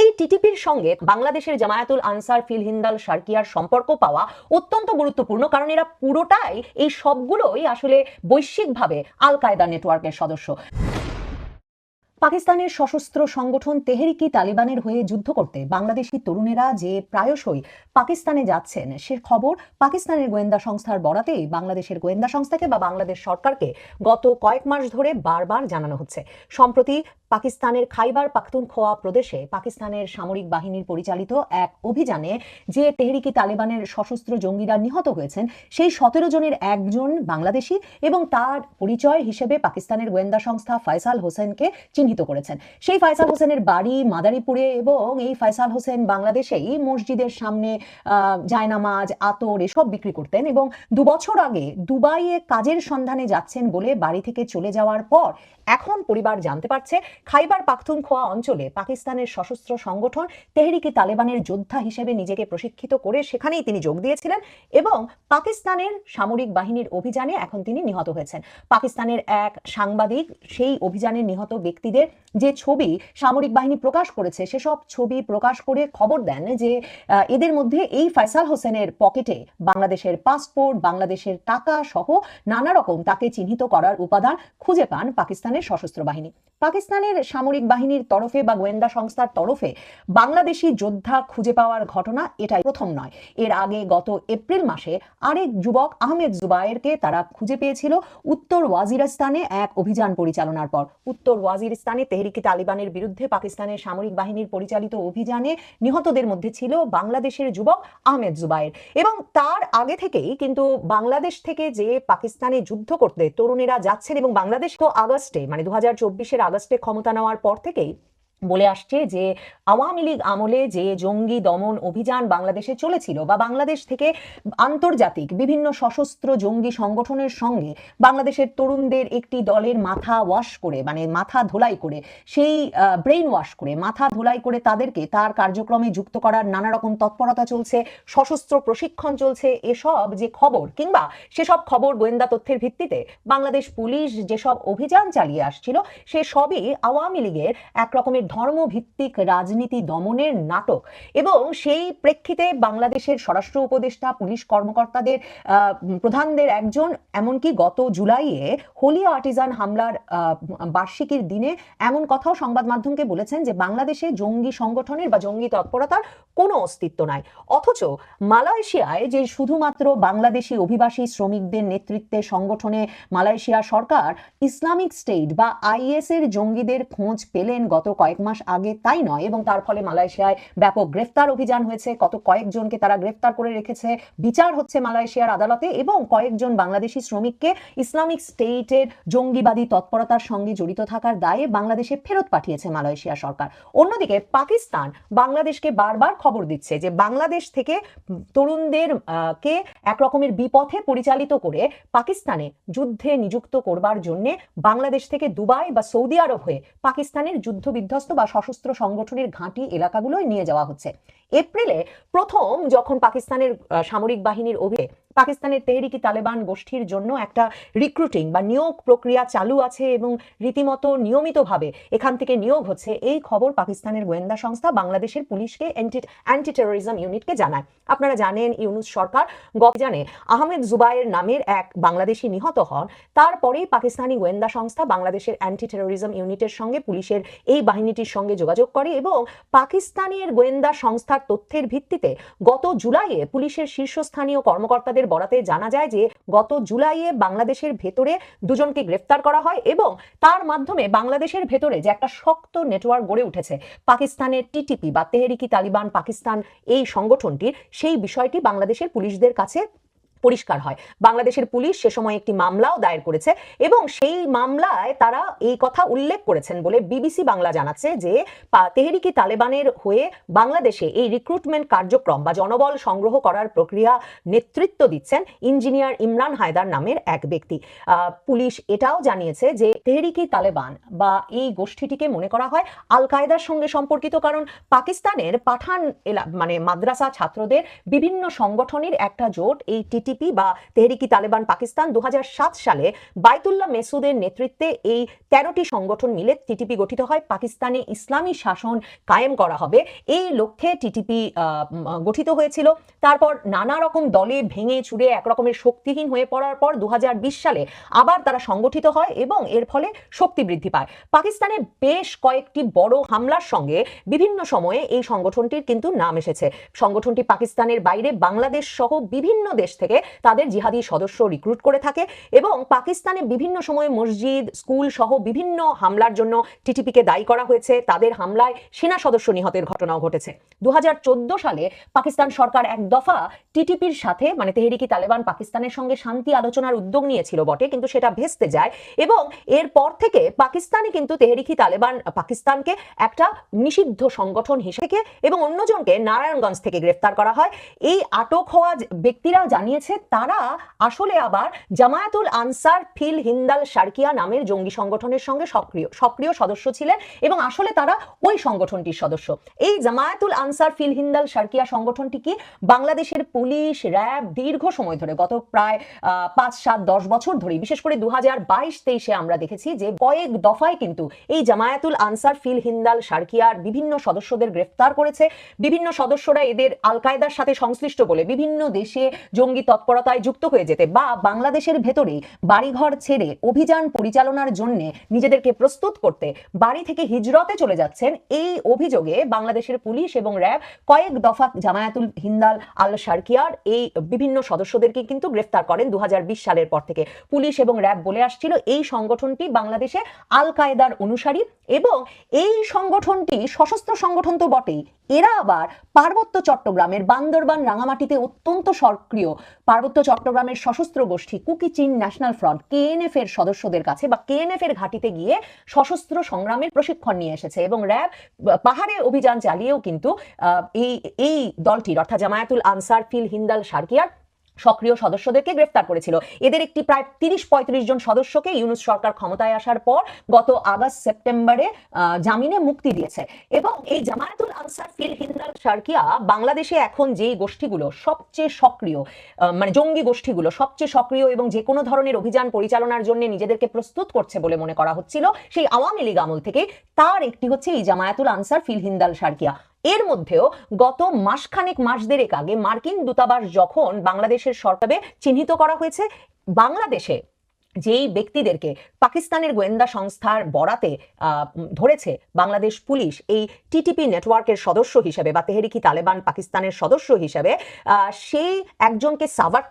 এই টিটিপির সঙ্গে বাংলাদেশের জামায়াতুল আনসার ফিল হিন্দাল সার্কিয়ার সম্পর্ক পাওয়া অত্যন্ত গুরুত্বপূর্ণ, কারণ এরা পুরোটাই, এই সবগুলোই আসলে বৈশ্বিকভাবে আল কায়দা নেটওয়ার্কের সদস্য। পাকিস্তানের সশস্ত্র সংগঠন তেহরিকি তালিবানের হয়ে যুদ্ধ করতে বাংলাদেশি তরুণেরা যে প্রায়শই পাকিস্তানে যাচ্ছেন, সে খবর পাকিস্তানের গোয়েন্দা সংস্থার বরাতেই বাংলাদেশের গোয়েন্দা সংস্থাকে বা বাংলাদেশ সরকারকে গত কয়েক মাস ধরে বারবার জানানো হচ্ছে। সম্প্রতি পাকিস্তানের খাইবার পাখতুনখোয়া প্রদেশে পাকিস্তানের সামরিক বাহিনীর পরিচালিত এক অভিযানে যে তেহরিকি তালিবানের সশস্ত্র জঙ্গিরা নিহত হয়েছেন, সেই সতেরো জনের একজন বাংলাদেশি এবং তার পরিচয় হিসেবে পাকিস্তানের গোয়েন্দা সংস্থা ফয়সাল হোসেনকে চিহ্নিত করেছেন। সেই ফয়সাল হোসেনের বাড়ি মাদারীপুরে এবং এই ফয়সাল হোসেন বাংলাদেশেই মসজিদের সামনে জায়নামাজ, আতর এসব বিক্রি করতেন এবং দু বছর আগে দুবাইয়ে কাজের সন্ধানে যাচ্ছেন বলে বাড়ি থেকে চলে যাওয়ার পর এখন পরিবার জানতে পারছে খাইবার পাখতুনখোয়া অঞ্চলে পাকিস্তানের সশস্ত্র সংগঠন তেহরিকি তালেবানের যোদ্ধা হিসেবে নিজেকে প্রশিক্ষিত করে সেখানেই তিনি যোগ দিয়েছিলেন এবং পাকিস্তানের সামরিক বাহিনীর অভিযানে এখন তিনি নিহত হয়েছেন। পাকিস্তানের এক সাংবাদিক সেই অভিযানে নিহত ব্যক্তিদের যে ছবি সামরিক বাহিনী প্রকাশ করেছে, সেসব ছবি প্রকাশ করে খবর দেন যে এদের মধ্যে এই ফয়সাল হোসেনের পকেটে বাংলাদেশের পাসপোর্ট, বাংলাদেশের টাকা সহ নানা রকম তাকে চিহ্নিত করার উপাদান খুঁজে পান পাকিস্তানের সশস্ত্র বাহিনী। পাকিস্তানের সামরিক বাহিনীর তরফে বা গোয়েন্দা সংস্থার তরফে বাংলাদেশি যোদ্ধা খুঁজে পাওয়ার ঘটনা এটাই প্রথম নয়। এর আগে গত এপ্রিল মাসে আরেক যুবক আহমেদ জুবায়েরকে তারা খুঁজে পেয়েছিল উত্তর ওয়াজিরিস্তানে এক অভিযান পরিচালনার পর। উত্তর ওয়াজিরিস্তানে তেহরিকি তালিবানের বিরুদ্ধে পাকিস্তানের সামরিক বাহিনীর পরিচালিত অভিযানে নিহতদের মধ্যে ছিল বাংলাদেশের যুবক আহমেদ জুবায়ের। এবং তার আগে থেকেই কিন্তু বাংলাদেশ থেকে যে পাকিস্তানে যুদ্ধ করতে তরুণেরা যাচ্ছেন এবং বাংলাদেশ তো আগস্টে মানে দু হাজার চব্বিশের আগস্টে ক্ষমতা নেওয়ার পর থেকেই বলে আসছে যে, আওয়ামী লীগ আমলে যে জঙ্গি দমন অভিযান বাংলাদেশে চলেছিল বা বাংলাদেশ থেকে আন্তর্জাতিক বিভিন্ন সশস্ত্র জঙ্গি সংগঠনের সঙ্গে বাংলাদেশের তরুণদের একটি দলের মাথা ওয়াশ করে মানে মাথা ধোলাই করে, সেই ব্রেইন ওয়াশ করে, মাথা ধোলাই করে তাদেরকে তার কার্যক্রমে যুক্ত করার নানা রকম তৎপরতা চলছে, সশস্ত্র প্রশিক্ষণ চলছে, এসব যে খবর কিংবা সেসব খবর গোয়েন্দা তথ্যের ভিত্তিতে বাংলাদেশ পুলিশ যেসব অভিযান চালিয়ে আসছিল সে সবই আওয়ামী লীগের এক রকমের ধর্মভিত্তিক রাজনীতি দমনের নাটক এবং সেই প্রেক্ষিতে বাংলাদেশের স্বরাষ্ট্র উপদেষ্টা, পুলিশ কর্মকর্তাদের প্রধানদের একজন, এমনকি গত জুলাইয়ে হোলি আর্টিজান হামলার বার্ষিকীর দিনে এমন কথাও সংবাদ মাধ্যমকে বলেছেন যে বাংলাদেশে জঙ্গি সংগঠনের বা জঙ্গি তৎপরতার কোনো অস্তিত্ব নাই। অথচ মালয়েশিয়ায় যে শুধুমাত্র বাংলাদেশি অভিবাসী শ্রমিকদের নেতৃত্বে সংগঠনে মালয়েশিয়া সরকার ইসলামিক স্টেট বা আইএস এর জঙ্গিদের খোঁজ পেলেন গত কয়েক মাস আগে তাই নয় এবং তার ফলে মালয়েশিয়ায় ব্যাপক গ্রেফতার অভিযান হয়েছে। কত কয়েকজনকে তারা গ্রেফতার করে রেখেছে? বিচার হচ্ছে মালয়েশিয়ার আদালতে এবং কয়েকজন বাংলাদেশি শ্রমিককে ইসলামিক স্টেটের জঙ্গিবাদী তৎপরতার সঙ্গে জড়িত থাকার দায়ে বাংলাদেশে ফেরত পাঠিয়েছে মালয়েশিয়া সরকার। অন্যদিকে পাকিস্তান বাংলাদেশকে বারবার খবর দিচ্ছে যে বাংলাদেশ থেকে তরুণদের কে এক রকমের বিপথে পরিচালিত করে পাকিস্তানে যুদ্ধে নিযুক্ত করবার জন্য বাংলাদেশ থেকে দুবাই বা সৌদি আরব হয়ে পাকিস্তানের যুদ্ধ বা সশস্ত্র সংগঠনের ঘাঁটি এলাকাগুলোয় নিয়ে যাওয়া হচ্ছে। এপ্রিলে প্রথম যখন পাকিস্তানের সামরিক বাহিনীর অভিযোগে পাকিস্তানের তেহরিকি তালেবান গোষ্ঠীর জন্য একটা রিক্রুটিং বা নিয়োগ প্রক্রিয়া চালু আছে এবং রীতিমতো নিয়মিতভাবে এখান থেকে নিয়োগ হচ্ছে। এই খবর পাকিস্তানের গোয়েন্দা সংস্থা বাংলাদেশের পুলিশকে অ্যান্টি টেরোরিজম ইউনিটকে জানায়। আপনারা জানেন, ইউনুস সরকার গত জানে আহমেদ জুবায়ের নামের এক বাংলাদেশি নিহত হন। তারপরেই পাকিস্তানি গোয়েন্দা সংস্থা বাংলাদেশের অ্যান্টি টেরোরিজম ইউনিটের সঙ্গে পুলিশের এই বাহিনীটির সঙ্গে যোগাযোগ করে এবং পাকিস্তানের গোয়েন্দা সংস্থার তথ্যের ভিত্তিতে গত জুলাইয়ে পুলিশের শীর্ষস্থানীয় কর্মকর্তাদের বরাতে জানা যায় যে, গত জুলাইয়ে বাংলাদেশের ভেতরে দুজনকে গ্রেফতার করা হয় এবং তার মাধ্যমে বাংলাদেশের ভেতরে যে একটা শক্ত নেটওয়ার্ক গড়ে উঠেছে, পাকিস্তানের টিটিপি বা তেহরিকি তালিবান পাকিস্তান এই সংগঠনটির, সেই বিষয়টি বাংলাদেশের পুলিশদের কাছে পরিষ্কার হয়। বাংলাদেশের পুলিশ সে সময় একটি মামলাও দায়ের করেছে এবং সেই মামলায় তারা এই কথা উল্লেখ করেছেন বলে বিবিসি বাংলা জানাচ্ছে যে তেহরিকি তালেবানের হয়ে বাংলাদেশে এই রিক্রুটমেন্ট কার্যক্রম বা জনবল সংগ্রহ করার প্রক্রিয়া নেতৃত্ব দিচ্ছেন ইঞ্জিনিয়ার ইমরান হায়দার নামের এক ব্যক্তি। পুলিশ এটাও জানিয়েছে যে, তেহরিকি তালেবান বা এই গোষ্ঠীটিকে মনে করা হয় আল কায়দার সঙ্গে সম্পর্কিত কারণ পাকিস্তানের পাঠান এলা- মানে মাদ্রাসা ছাত্রদের বিভিন্ন সংগঠনের একটা জোট এই টিটি টিটিপি বা তেহরিকি তালেবান পাকিস্তান দু হাজার সাত সালে বাইতুল্লাহ মেসুদের নেতৃত্বে এই তেরোটি সংগঠন মিলে টিটিপি গঠিত হয়। পাকিস্তানে ইসলামী শাসন কায়েম করা হবে। এই লক্ষ্যে টিটিপি গঠিত হয়েছিল। তারপর নানা রকম দলে ভেঙে চুরে একরকমের শক্তিহীন হয়ে পড়ার পর দু হাজার বিশ সালে আবার তারা সংগঠিত হয় এবং এর ফলে শক্তি বৃদ্ধি পায়। পাকিস্তানে বেশ কয়েকটি বড় হামলার সঙ্গে বিভিন্ন সময়ে এই সংগঠনটির কিন্তু নাম এসেছে। সংগঠনটি পাকিস্তানের বাইরে বাংলাদেশ সহ বিভিন্ন দেশ থেকে তাদের জিহাদি সদস্য রিক্রুট করে থাকে এবং পাকিস্তানে বিভিন্ন সময়ে মসজিদ স্কুল সহ বিভিন্ন হামলার জন্য টিটিপিকে দায়ী করা হয়েছে। তাদের হামলায় সেনা সদস্য নিহতের ঘটনাও ঘটেছে। দু হাজার চোদ্দ সালে পাকিস্তান সরকার এক দফা টিটিপির সাথে মানে তেহরিকি তালেবান পাকিস্তানের সঙ্গে শান্তি আলোচনার উদ্যোগ নিয়েছিল বটে, কিন্তু সেটা ভেস্তে যায় এবং এরপর থেকে পাকিস্তানে কিন্তু তেহরিকি তালেবান, পাকিস্তানকে একটা নিষিদ্ধ সংগঠন হিসেবে এবং অন্যজনকে নারায়ণগঞ্জ থেকে গ্রেফতার করা হয়। এই আটক হওয়া ব্যক্তিরা জানিয়েছে তারা আসলে আবার জামায়াতুল আনসার ফিল হিন্দাল সার্কিয়া নামের জঙ্গি সংগঠনের সঙ্গে সক্রিয় সক্রিয় সদস্য ছিলেন এবং আসলে তারা ওই সংগঠনটির সদস্য। এই জামায়াতুল আনসার ফিল হিন্দাল সার্কিয়া সংগঠনটি কি বাংলাদেশের পুলিশ, র্যাব দীর্ঘ সময় ধরে গত প্রায় পাঁচ, সাত, দশ বছর ধরে বিশেষ করে দু হাজার বাইশ, তেইশে আমরা দেখেছি যে কয়েক দফায় কিন্তু এই জামায়াতুল আনসার ফিল হিন্দাল সার্কিয়ার বিভিন্ন সদস্যদের গ্রেফতার করেছে। বিভিন্ন সদস্যরা এদের আল কায়দার সাথে সংশ্লিষ্ট বলে বিভিন্ন দেশে জঙ্গি তৎপরতায় যুক্ত হয়ে যেতে বা বাংলাদেশের ভেতরেই বাড়িঘর ছেড়ে অভিযান পরিচালনার জন্য নিজেদেরকে প্রস্তুত করতে বাড়ি থেকে হিজরতে চলে যাচ্ছেন এই অভিযোগে বাংলাদেশের পুলিশ এবং র্যাব কয়েক দফা জামায়াতুল হিন্দাল আল সার্কিয়ার এই বিভিন্ন সদস্যদেরকে কিন্তু গ্রেফতার করেন। দু হাজার বিশ সালের পর থেকে পুলিশ এবং র্যাব বলে আসছিল এই সংগঠনটি বাংলাদেশে আল কায়দার অনুসারী এবং এই সংগঠনটি সশস্ত্র সংগঠন তো বটেই। এরা আবার পার্বত্য চট্টগ্রামের বান্দরবান রাঙামাটিতে অত্যন্ত সক্রিয় পার্বত্য চট্টগ্রামের সশস্ত্র গোষ্ঠী কুকি চীন ন্যাশনাল ফ্রন্ট কেএনএফ এর সদস্যদের কাছে বা কেএনএফ এর ঘাটিতে গিয়ে সশস্ত্র সংগ্রামের প্রশিক্ষণ নিয়ে এসেছে এবং র্যাব পাহাড়ে অভিযান চালিয়েও কিন্তু এই এই দলটির অর্থাৎ জামায়াতুল আনসার ফিল হিন্দাল সার্কিয়ার সক্রিয় সদস্যদেরকে গ্রেফতার করেছিল। এদের একটি প্রায় তিরিশ পঁয়ত্রিশ জন সদস্যকে ইউনুস সরকার ক্ষমতায় আসার পর গত আগস্ট সেপ্টেম্বরে জামিনে মুক্তি দিয়েছে। এবং এই জামায়াতুল আনসার ফিল হিন্দাল সার্কিয়া বাংলাদেশে এখন যে গোষ্ঠীগুলো সবচেয়ে সক্রিয় মানে জঙ্গি গোষ্ঠীগুলো সবচেয়ে সক্রিয় এবং যে কোনো ধরনের অভিযান পরিচালনার জন্য নিজেদেরকে প্রস্তুত করছে বলে মনে করা হচ্ছিল, সেই আওয়ামী লীগ আমল থেকে, তার একটি হচ্ছে এই জামায়াতুল আনসার ফিল হিন্দাল সার্কিয়া এর মধ্যেও গত মাসখানেক মাস দেড়েক আগে মার্কিন দূতাবাস যখন বাংলাদেশের সরকারে চিহ্নিত করা হয়েছে, বাংলাদেশে যেই ব্যক্তিদেরকে পাকিস্তানের গোয়েন্দা সংস্থার বরাতে ধরেছে বাংলাদেশ পুলিশ, এই টিটিপি নেটওয়ার্কের সদস্য হিসেবে বা তেহরিকি তালেবান পাকিস্তানের সদস্য হিসেবে সেই একজনকে সাভার